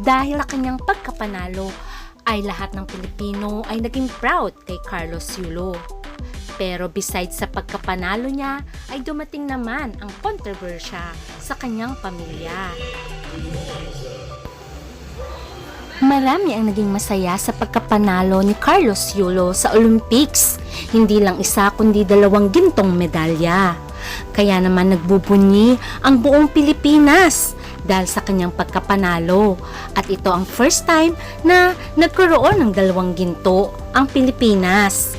Dahil sa kanyang pagkapanalo ay lahat ng Pilipino ay naging proud kay Carlos Yulo. Pero besides sa pagkapanalo niya ay dumating naman ang kontrobersya sa kanyang pamilya. Marami ang naging masaya sa pagkapanalo ni Carlos Yulo sa Olympics. Hindi lang isa kundi dalawang gintong medalya. Kaya naman nagbubunyi ang buong Pilipinas dahil sa kanyang pagkapanalo. At ito ang first time na nagkaroon ng dalawang ginto ang Pilipinas.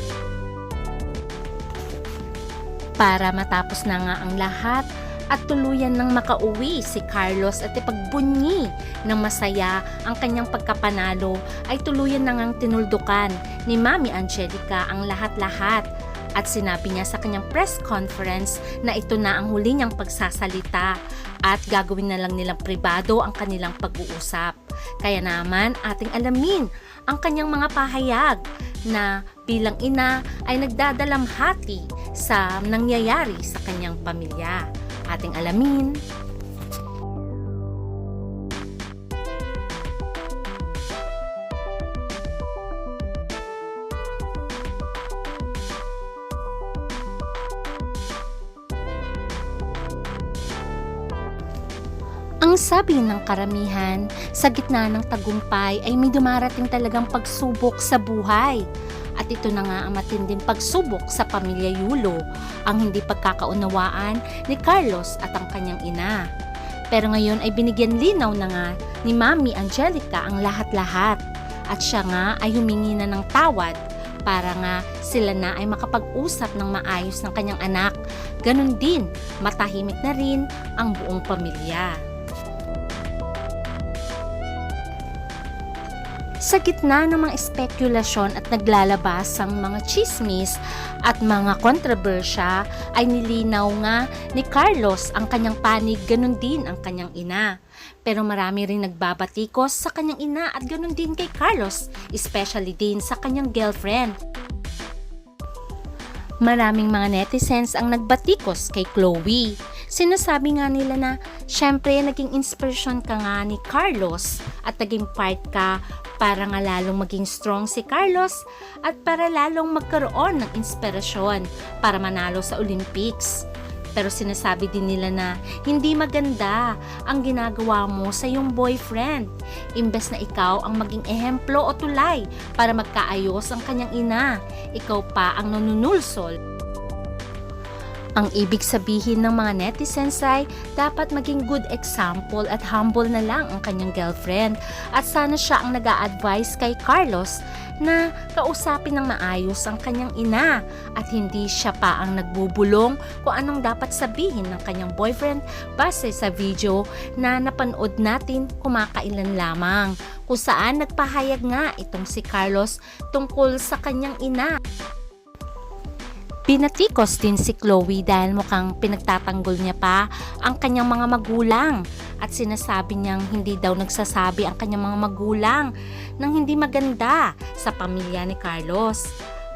Para matapos na nga ang lahat at tuluyan ng makauwi si Carlos at ipagbunyi ng masaya ang kanyang pagkapanalo ay tuluyan na ngang tinuldukan ni Mami Angelica ang lahat-lahat at sinabi niya sa kanyang press conference na ito na ang huli niyang pagsasalita at gagawin na lang nilang pribado ang kanilang pag-uusap. Kaya naman ating alamin ang kanyang mga pahayag na bilang ina ay nagdadalamhati sa nangyayari sa kanyang pamilya. Ating alamin. Sabi ng karamihan, sa gitna ng tagumpay ay may dumarating talagang pagsubok sa buhay. At ito na nga ang matinding pagsubok sa pamilya Yulo, ang hindi pagkakaunawaan ni Carlos at ang kanyang ina. Pero ngayon ay binigyan linaw na nga ni Mami Angelica ang lahat-lahat. At siya nga ay humingi na ng tawad para nga sila na ay makapag-usap ng maayos ng kanyang anak. Ganon din, matahimik na rin ang buong pamilya. Sa gitna ng mga espekulasyon at naglalabas ang mga chismis at mga kontrobersya ay nilinaw nga ni Carlos ang kanyang panig ganun din ang kanyang ina. Pero marami rin nagbabatikos sa kanyang ina at ganun din kay Carlos, especially din sa kanyang girlfriend. Maraming mga netizens ang nagbatikos kay Chloe. Sinasabi nga nila na, syempre naging inspirasyon ka nga ni Carlos at naging part ka para nga lalong maging strong si Carlos at para lalong magkaroon ng inspirasyon para manalo sa Olympics. Pero sinasabi din nila na hindi maganda ang ginagawa mo sa iyong boyfriend. Imbes na ikaw ang maging ehemplo o tulay para magkaayos ang kanyang ina, ikaw pa ang nanunulsol. Ang ibig sabihin ng mga netizens ay dapat maging good example at humble na lang ang kanyang girlfriend at sana siya ang nag advise kay Carlos na kausapin ng maayos ang kanyang ina at hindi siya pa ang nagbubulong kung anong dapat sabihin ng kanyang boyfriend base sa video na napanood natin kumakailan lamang kung saan nagpahayag nga itong si Carlos tungkol sa kanyang ina. Pinatikos din si Chloe dahil mukhang pinagtatanggol niya pa ang kanyang mga magulang at sinasabi niyang hindi daw nagsasabi ang kanyang mga magulang ng hindi maganda sa pamilya ni Carlos.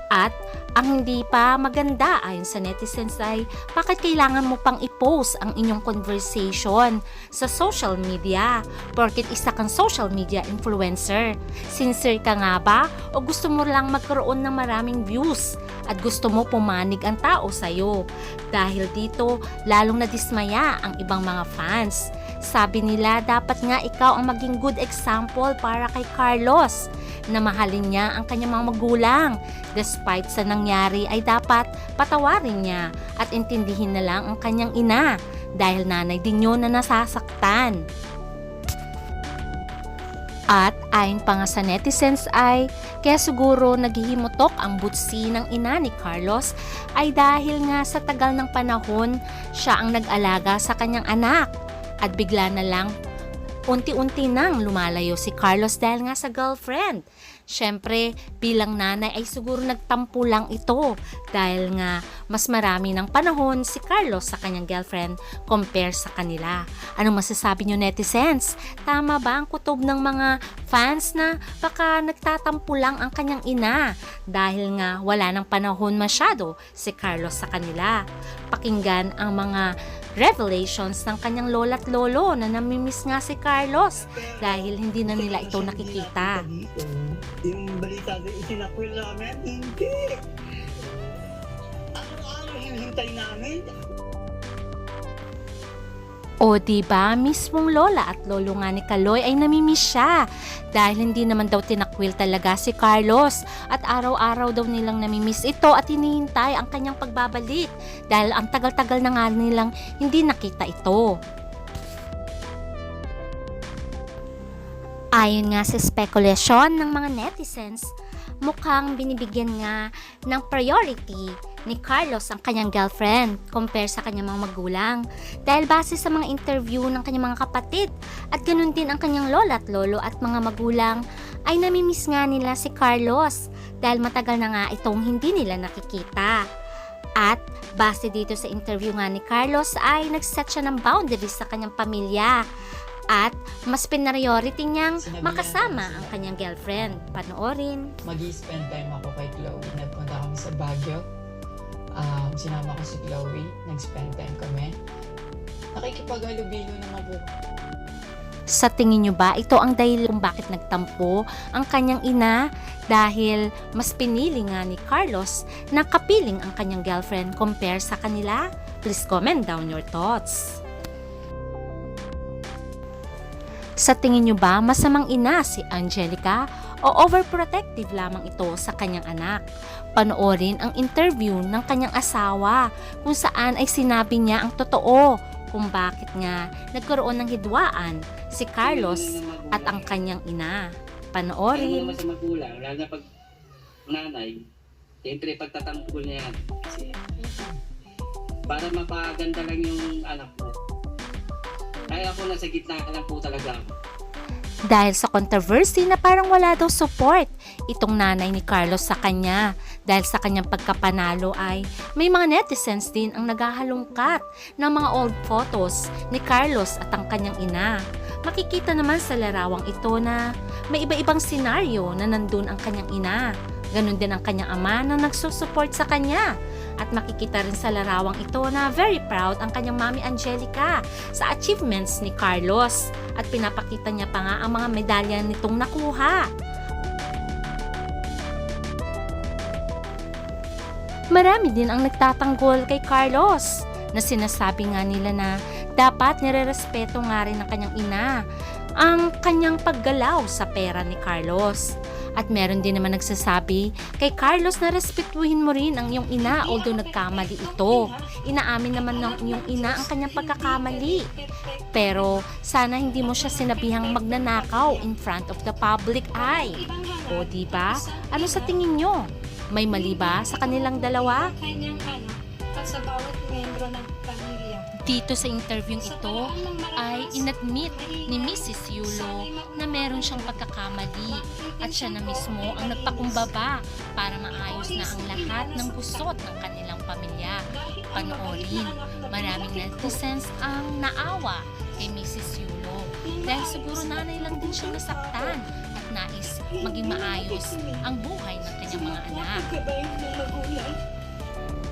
At ang hindi pa maganda ayon sa netizens ay bakit kailangan mo pang i-post ang inyong conversation sa social media porket isa kang social media influencer. Sincere ka nga ba o gusto mo lang magkaroon ng maraming views at gusto mo pumanig ang tao sa'yo? Dahil dito lalong nadismaya ang ibang mga fans. Sabi nila dapat nga ikaw ang maging good example para kay Carlos na mahalin niya ang kanyang mga magulang. Despite sa nangyari ay dapat patawarin niya at intindihin na lang ang kanyang ina dahil nanay din yun na nasasaktan. At ayon pa nga sa netizens ay kaya siguro naghihimutok ang butsi ng ina ni Carlos ay dahil nga sa tagal ng panahon siya ang nag-alaga sa kanyang anak at bigla na lang unti-unti nang lumalayo si Carlos dahil nga sa girlfriend. Siyempre, bilang nanay ay siguro nagtampo lang ito dahil nga mas marami ng panahon si Carlos sa kanyang girlfriend compare sa kanila. Anong masasabi nyo netizens? Tama ba ang kutob ng mga fans na baka nagtatampo lang ang kanyang ina dahil nga wala ng panahon masyado si Carlos sa kanila? Pakinggan ang mga revelations ng kanyang lola at lolo na namimiss nga si Carlos dahil hindi na nila ito nakikita. Yung balita doon, itinakwil namin, hindi. Ano-ano hinihintay namin? O di ba mismong lola at lolo nga ni Kaloy ay namimiss siya? Dahil hindi naman daw tinakwil talaga si Carlos. At araw-araw daw nilang namimiss ito at hinihintay ang kanyang pagbabalik. Dahil ang tagal-tagal na nga nilang hindi nakita ito. Ayon nga sa spekulasyon ng mga netizens, mukhang binibigyan nga ng priority ni Carlos ang kanyang girlfriend compare sa kanyang mga magulang dahil base sa mga interview ng kanyang mga kapatid at ganun din ang kanyang lola at lolo at mga magulang ay namimiss nga nila si Carlos dahil matagal na nga itong hindi nila nakikita. At base dito sa interview nga ni Carlos ay nagset siya ng boundaries sa kanyang pamilya at mas pinariority niyang Sinabi niya makasama na- ang kanyang girlfriend. Panoorin. mag spend time ako kay Chloe. Nagpunta kami sa Baguio. Um, sinama ko si Chloe. Nag-spend time kami. Nakikipag-alubilo naman po. Sa tingin nyo ba, ito ang dahil kung bakit nagtampo ang kanyang ina dahil mas pinili nga ni Carlos na kapiling ang kanyang girlfriend compare sa kanila? Please comment down your thoughts. Sa tingin nyo ba, masamang ina si Angelica o overprotective lamang ito sa kanyang anak? Panoorin ang interview ng kanyang asawa kung saan ay sinabi niya ang totoo kung bakit nga nagkaroon ng hidwaan si Carlos at ang kanyang ina. Ano Panoorin. naman sa magulang, lalo na pag nanay, siyempre pagtatanggol niya yan. Kasi para mapaganda lang yung anak mo. Kaya ako nasa gitna lang po talaga ako. Dahil sa controversy na parang wala daw support itong nanay ni Carlos sa kanya. Dahil sa kanyang pagkapanalo ay may mga netizens din ang naghahalungkat ng mga old photos ni Carlos at ang kanyang ina. Makikita naman sa larawang ito na may iba-ibang senaryo na nandun ang kanyang ina. Ganon din ang kanyang ama na nagsusupport sa kanya. At makikita rin sa larawang ito na very proud ang kanyang mami Angelica sa achievements ni Carlos at pinapakita niya pa nga ang mga medalya nitong nakuha. Marami din ang nagtatanggol kay Carlos na sinasabi nga nila na dapat nirerespeto nga rin ng kanyang ina ang kanyang paggalaw sa pera ni Carlos. At meron din naman nagsasabi kay Carlos na respetuhin mo rin ang iyong ina although nagkamali ito. Inaamin naman ng iyong ina ang kanyang pagkakamali. Pero sana hindi mo siya sinabihang magnanakaw in front of the public eye. O di ba? Ano sa tingin nyo? May mali ba sa kanilang dalawa? kanyang ano, sa bawat membro ng pamilya. Dito sa interview ito ay inadmit ni Mrs. Yulo na meron siyang pagkakamali at siya na mismo ang nagpakumbaba para maayos na ang lahat ng gusot ng kanilang pamilya. Panoorin, maraming netizens ang naawa kay Mrs. Yulo dahil siguro nanay lang din siyang nasaktan at nais maging maayos ang buhay ng kanyang mga anak.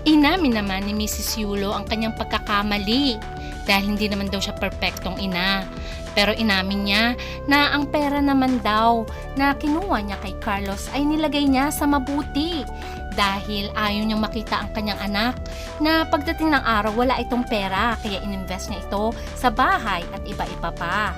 Inamin naman ni Mrs. Yulo ang kanyang pagkakamali dahil hindi naman daw siya perpektong ina. Pero inamin niya na ang pera naman daw na kinuha niya kay Carlos ay nilagay niya sa mabuti dahil ayaw niyang makita ang kanyang anak na pagdating ng araw wala itong pera kaya ininvest niya ito sa bahay at iba-iba pa.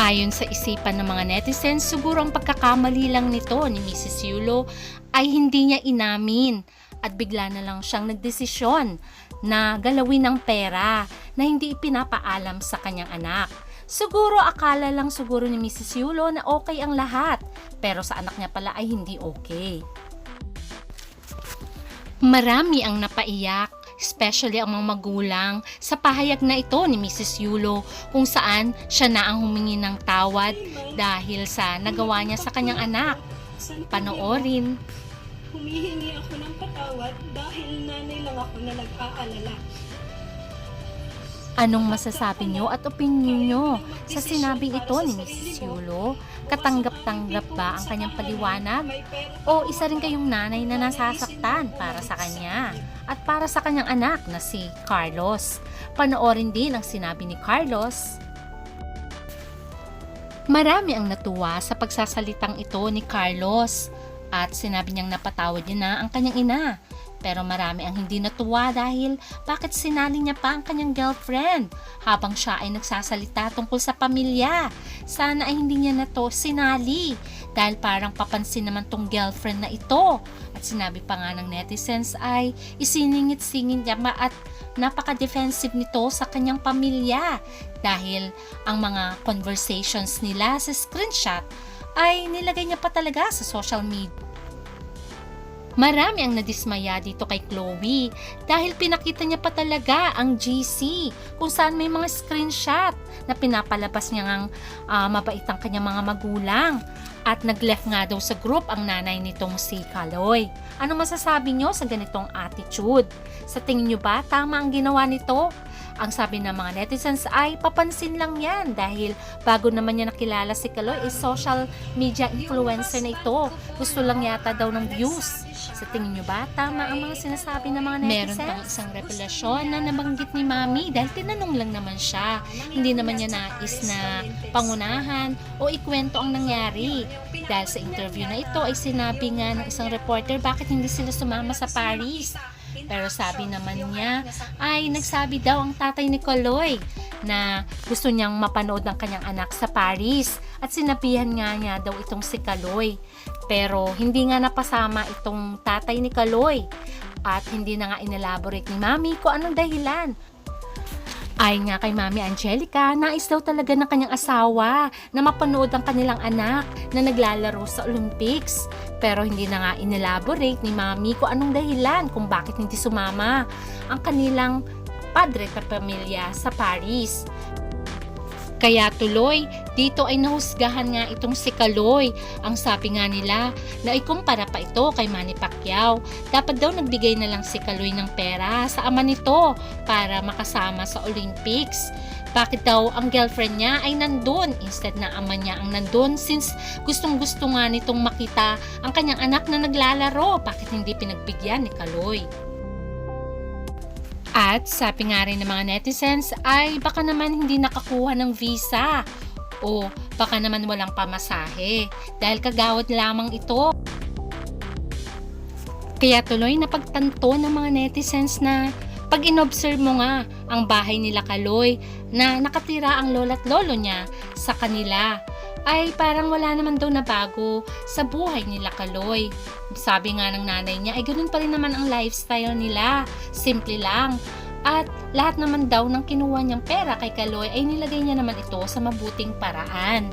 Ayon sa isipan ng mga netizens, siguro ang pagkakamali lang nito ni Mrs. Yulo ay hindi niya inamin at bigla na lang siyang nagdesisyon na galawin ng pera na hindi ipinapaalam sa kanyang anak. Siguro akala lang siguro ni Mrs. Yulo na okay ang lahat, pero sa anak niya pala ay hindi okay. Marami ang napaiyak, especially ang mga magulang, sa pahayag na ito ni Mrs. Yulo kung saan siya na ang humingi ng tawad dahil sa nagawa niya sa kanyang anak. Panoorin. Humihingi ako ng patawad dahil nanay lang ako na nag-aalala. Anong masasabi nyo at opinion nyo sa sinabing ito ni Mrs. Yulo? Katanggap-tanggap ba ang kanyang paliwanag? O isa rin kayong nanay na nasasaktan para sa kanya? At para sa kanyang anak na si Carlos. Panoorin din ang sinabi ni Carlos. Marami ang natuwa sa pagsasalitang ito ni Carlos at sinabi niyang napatawad niya na ang kanyang ina. Pero marami ang hindi natuwa dahil bakit sinali niya pa ang kanyang girlfriend habang siya ay nagsasalita tungkol sa pamilya. Sana ay hindi niya na to sinali dahil parang papansin naman tong girlfriend na ito. At sinabi pa nga ng netizens ay isiningit-singit niya at napaka-defensive nito sa kanyang pamilya dahil ang mga conversations nila sa screenshot ay nilagay niya pa talaga sa social media. Marami ang nadismaya dito kay Chloe dahil pinakita niya pa talaga ang GC kung saan may mga screenshot na pinapalabas niya ngang ah, mabait ang kanyang mga magulang. At nag-left nga daw sa group ang nanay nitong si Kaloy. Ano masasabi niyo sa ganitong attitude? Sa tingin niyo ba tama ang ginawa nito? Ang sabi ng mga netizens ay papansin lang yan dahil bago naman niya nakilala si Kaloy is social media influencer na ito. Gusto lang yata daw ng views. Sa tingin niyo ba tama ang mga sinasabi ng mga netizens? Meron pang isang revelasyon na nabanggit ni Mami dahil tinanong lang naman siya. Hindi naman niya nais na pangunahan o ikwento ang nangyari. Dahil sa interview na ito ay sinabi nga ng isang reporter bakit hindi sila sumama sa Paris. Pero sabi naman niya ay nagsabi daw ang tatay ni Kaloy na gusto niyang mapanood ng kanyang anak sa Paris at sinabihan nga niya daw itong si Kaloy. Pero hindi nga napasama itong tatay ni Kaloy at hindi na nga inelaborate ni Mami kung anong dahilan. Ayon nga kay Mami Angelica, nais daw talaga ng kanyang asawa na mapanood ang kanilang anak na naglalaro sa Olympics. Pero hindi na nga inelaborate ni Mami kung anong dahilan kung bakit hindi sumama ang kanilang padre at pamilya sa Paris. Kaya tuloy, dito ay nahusgahan nga itong si Kaloy. Ang sabi nga nila na ikumpara pa ito kay Manny Pacquiao. Dapat daw nagbigay na lang si Kaloy ng pera sa ama nito para makasama sa Olympics. Bakit daw ang girlfriend niya ay nandun instead na ama niya ang nandun since gustong gusto nga nitong makita ang kanyang anak na naglalaro. Bakit hindi pinagbigyan ni Kaloy? At sabi nga rin ng mga netizens ay baka naman hindi nakakuha ng visa o baka naman walang pamasahe dahil kagawad lamang ito. Kaya tuloy napagtanto ng mga netizens na pag inobserve mo nga ang bahay nila Kaloy na nakatira ang lola't lolo niya sa kanila ay parang wala naman daw na bago sa buhay nila Kaloy. Sabi nga ng nanay niya ay ganun pa rin naman ang lifestyle nila. Simple lang. At lahat naman daw ng kinuha niyang pera kay Kaloy ay nilagay niya naman ito sa mabuting paraan.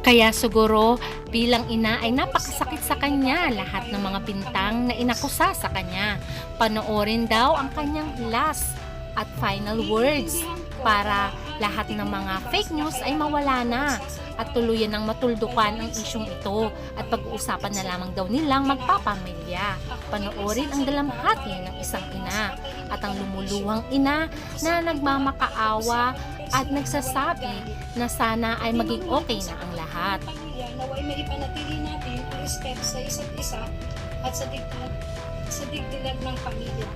Kaya siguro bilang ina ay napakasakit sa kanya lahat ng mga bintang na inakusa sa kanya. Panoorin daw ang kanyang last at final words para lahat ng mga fake news ay mawala na at tuluyan ng matuldukan ang isyong ito at pag-uusapan na lamang daw nilang magpapamilya. Panoorin ang dalamhati ng isang ina at ang lumuluhang ina na nagmamakaawa at nagsasabi na sana ay maging okay na ang lahat. Naway may ipanatili natin ang respeto sa isa't isa at sa digdilag, sa digdilag ng pamilya.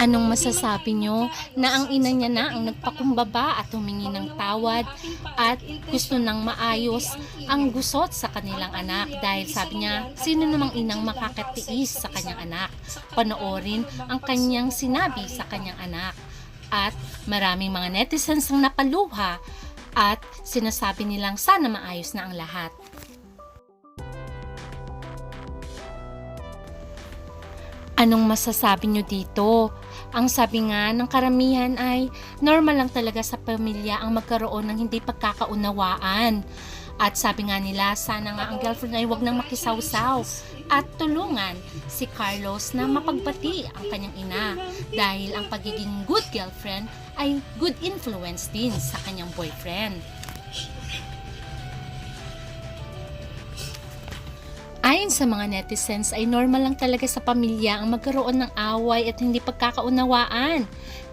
Anong masasabi nyo na ang ina niya na ang nagpakumbaba at humingi ng tawad at gusto nang maayos ang gusot sa kanilang anak dahil sabi niya, sino namang inang makakatiis sa kanyang anak? Panoorin ang kanyang sinabi sa kanyang anak. At maraming mga netizens ang napaluha at sinasabi nilang sana maayos na ang lahat. Anong masasabi nyo dito? Ang sabi nga ng karamihan ay normal lang talaga sa pamilya ang magkaroon ng hindi pagkakaunawaan. At sabi nga nila, sana nga ang girlfriend ay wag nang makisawsaw at tulungan si Carlos na mapagbati ang kanyang ina dahil ang pagiging good girlfriend ay good influence din sa kanyang boyfriend. Ayon sa mga netizens ay normal lang talaga sa pamilya ang magkaroon ng away at hindi pagkakaunawaan.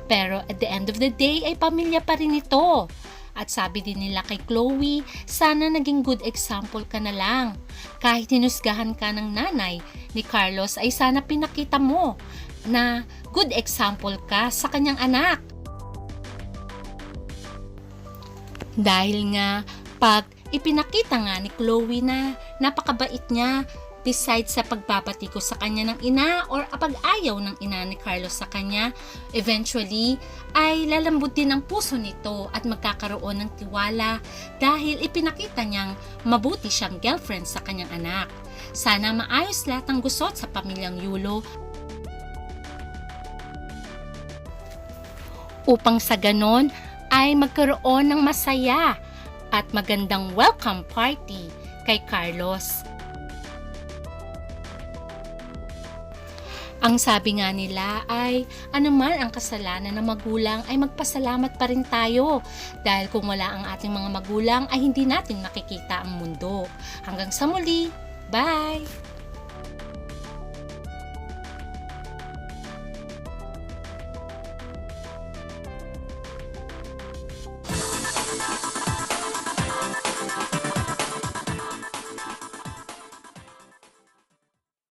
Pero at the end of the day ay pamilya pa rin ito. At sabi din nila kay Chloe, sana naging good example ka na lang. Kahit hinusgahan ka ng nanay ni Carlos ay sana pinakita mo na good example ka sa kanyang anak. Dahil nga, pag ipinakita nga ni Chloe na napakabait niya, besides sa pagbabati ko sa kanya ng ina or pag-ayaw ng ina ni Carlos sa kanya, eventually ay lalambot din ang puso nito at magkakaroon ng tiwala dahil ipinakita niyang mabuti siyang girlfriend sa kanyang anak. Sana maayos lahat ng gusot sa pamilyang Yulo upang sa ganon ay magkaroon ng masaya at magandang welcome party kay Carlos. Ang sabi nga nila ay anuman ang kasalanan ng magulang ay magpasalamat pa rin tayo dahil kung wala ang ating mga magulang ay hindi natin makikita ang mundo. Hanggang sa muli, bye!